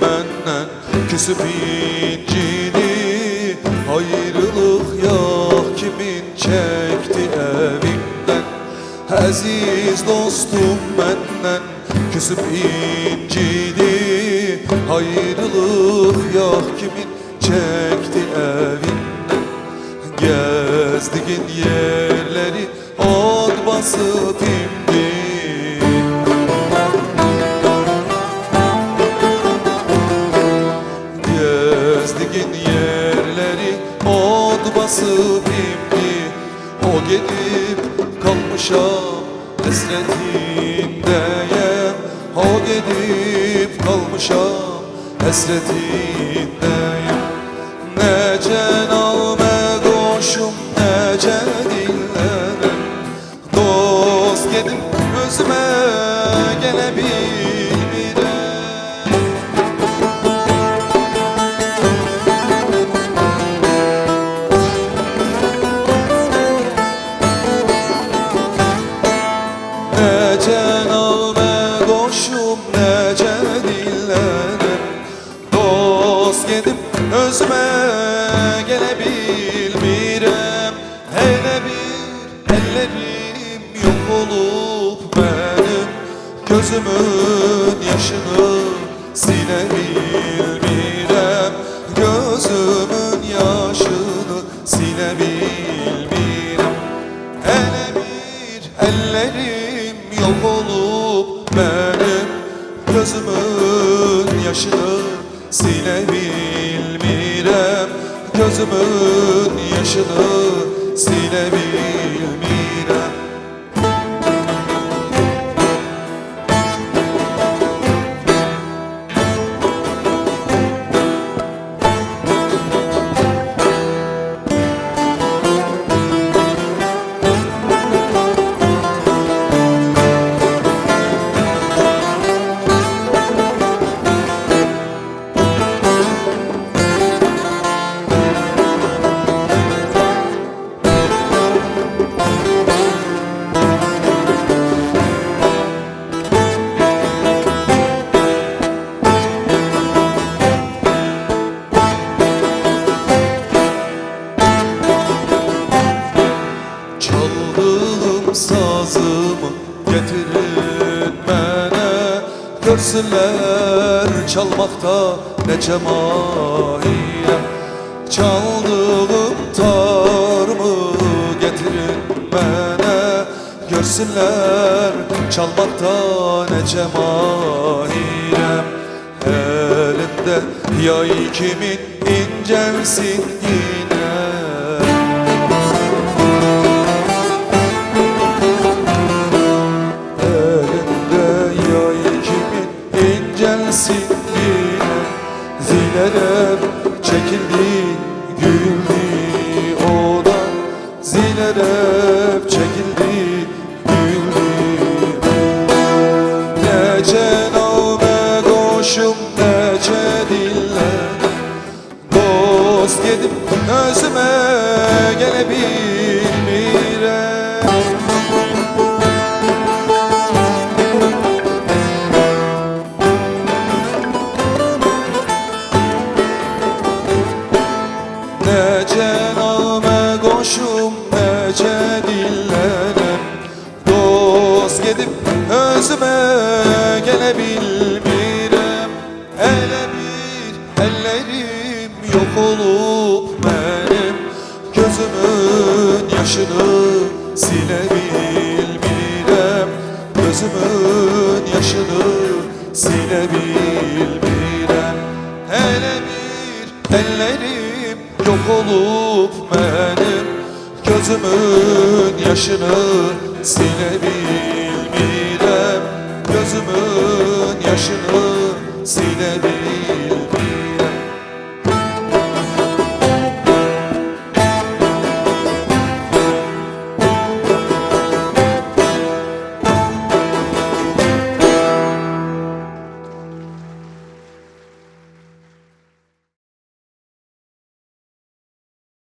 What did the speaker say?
benden Küsüp incini Ayrılık yok kimin çekti evimden Aziz dostum benden Küsüp incini Ayrılık yok kimin çekti evimden Gezdiğin yerleri ot basıp indi hasretindeyim O gidip kalmışam. Hasretindeyim Ne cename koşum nece dillerim. Dost özüme gelebilmirem Hele ellerim yok olup benim. Gözümün yaşını silebilmirem Gözümün yaşını silebilmirem. Gözümün yaşını silebilmirem sazımı getirin bana. Görsünler çalmakta ne cemahirem Çaldığım tarımı getirin bana. Görsünler çalmakta ne cemahirem Elinde yay kimin incelsin yine Zilerem çekildi güldü o da Zilerem çekildi Ne cename koşum nece dillerim Dost gidip özüme gelebilmirem. Bir ellerim yok olup benim. Gözümün yaşını silebilmirem. Gözümün yaşını silebilmirem olup benim Gözümün yaşını silebilmirem. Gözümün yaşını silebilmirem